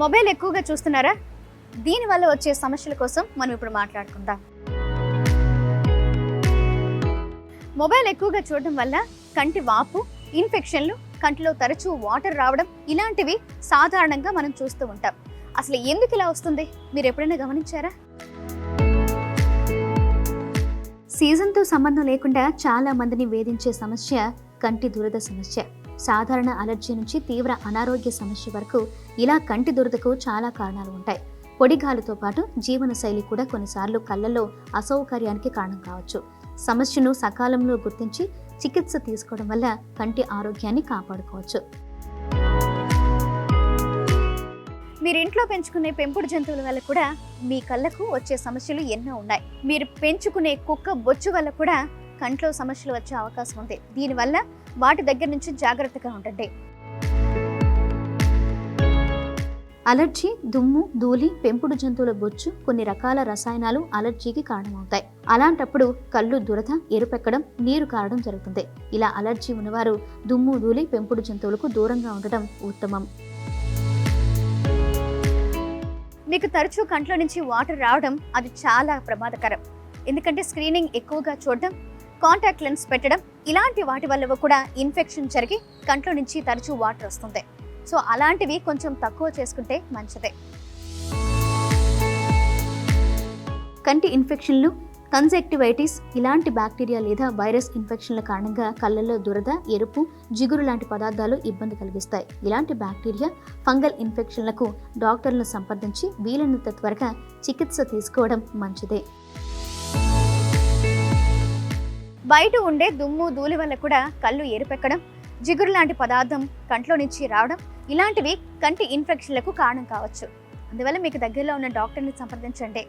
Mobile ఎక్కువగా చూస్తున్నారా? దీనివల్ల వచ్చే సమస్యల కోసం మనం ఇప్పుడు మాట్లాడుకుందాం. మొబైల్ ఎక్కువగా చూడడం వల్ల కంటి వాపు ఇన్ఫెక్షన్లు కంటిలో తరచూ వాటర్ రావడం ఇలాంటివి సాధారణంగా మనం చూస్తూ ఉంటాం. అసలు ఎందుకు ఇలా వస్తుంది? మీరు ఎప్పుడైనా గమనించారా? సీజన్తో సంబంధం లేకుండా చాలా మందిని వేధించే సమస్య కంటి దురద సమస్య. సాధారణ అలర్జీ నుంచి తీవ్ర అనారోగ్య సమస్య వరకు ఇలా కంటి దురదకు చాలా కారణాలు ఉంటాయి. పొడిగాలుతో పాటు జీవనశైలి కూడా కొన్నిసార్లు కళ్ళల్లో అసౌకర్యానికి కారణం కావచ్చు. సమస్యను సకాలంలో గుర్తించి చికిత్స తీసుకోవడం వల్ల కంటి ఆరోగ్యాన్ని కాపాడుకోవచ్చు. మీరు ఇంట్లో పెంచుకునే పెంపుడు జంతువుల వల్ల కూడా మీ కళ్ళకు వచ్చే సమస్యలు ఎన్నో ఉన్నాయి. మీరు పెంచుకునే కుక్క బొచ్చు వల్ల కూడా కంట్లో సమస్యలు వచ్చే అవకాశం ఉంది. దీనివల్ల వాటి దగ్గర నుంచి జాగ్రత్తగా ఉండండి. అలర్జీ దుమ్ము ధూళి పెంపుడు జంతువుల బొచ్చు కొన్ని రకాల రసాయనాలు అలర్జీకి కారణమవుతాయి. అలాంటప్పుడు కళ్ళు దురద ఎరుపెక్కడం నీరు కారడం జరుగుతుంది. ఇలా అలర్జీ ఉన్నవారు దుమ్ము ధూళి పెంపుడు జంతువులకు దూరంగా ఉండడం ఉత్తమం. మీకు తరచూ కంట్లో నుంచి వాటర్ రావడం అది చాలా ప్రమాదకరం. ఎందుకంటే స్క్రీనింగ్ ఎక్కువగా చూడడం కాంటాక్ట్ లెన్స్ పెట్టడం ఇలాంటి వాటి వల్ల కూడా ఇన్ఫెక్షన్ జరిగి కంట్లో నుంచి తరచూ వాటర్ వస్తుంది సో అలాంటివి కొంచెం తక్కువ చేసుకుంటే మంచిదే. కంటి ఇన్ఫెక్షన్లు కన్జెక్టివైటిస్ ఇలాంటి బ్యాక్టీరియా లేదా వైరస్ ఇన్ఫెక్షన్ల కారణంగా కళ్ళల్లో దురద ఎరుపు జిగురు లాంటి పదార్థాలు ఇబ్బంది కలిగిస్తాయి. ఇలాంటి బ్యాక్టీరియా ఫంగల్ ఇన్ఫెక్షన్లకు డాక్టర్లను సంప్రదించి వీలైనంత త్వరగా చికిత్స తీసుకోవడం మంచిదే. బయట ఉండే దుమ్ము ధూళి వల్ల కూడా కళ్ళు ఎరుపెక్కడం జిగురు లాంటి పదార్థం కంట్లో నుంచి రావడం ఇలాంటివి కంటి ఇన్ఫెక్షన్లకు కారణం కావచ్చు. అందువల్ల మీకు దగ్గరలో ఉన్న డాక్టర్ని సంప్రదించండి.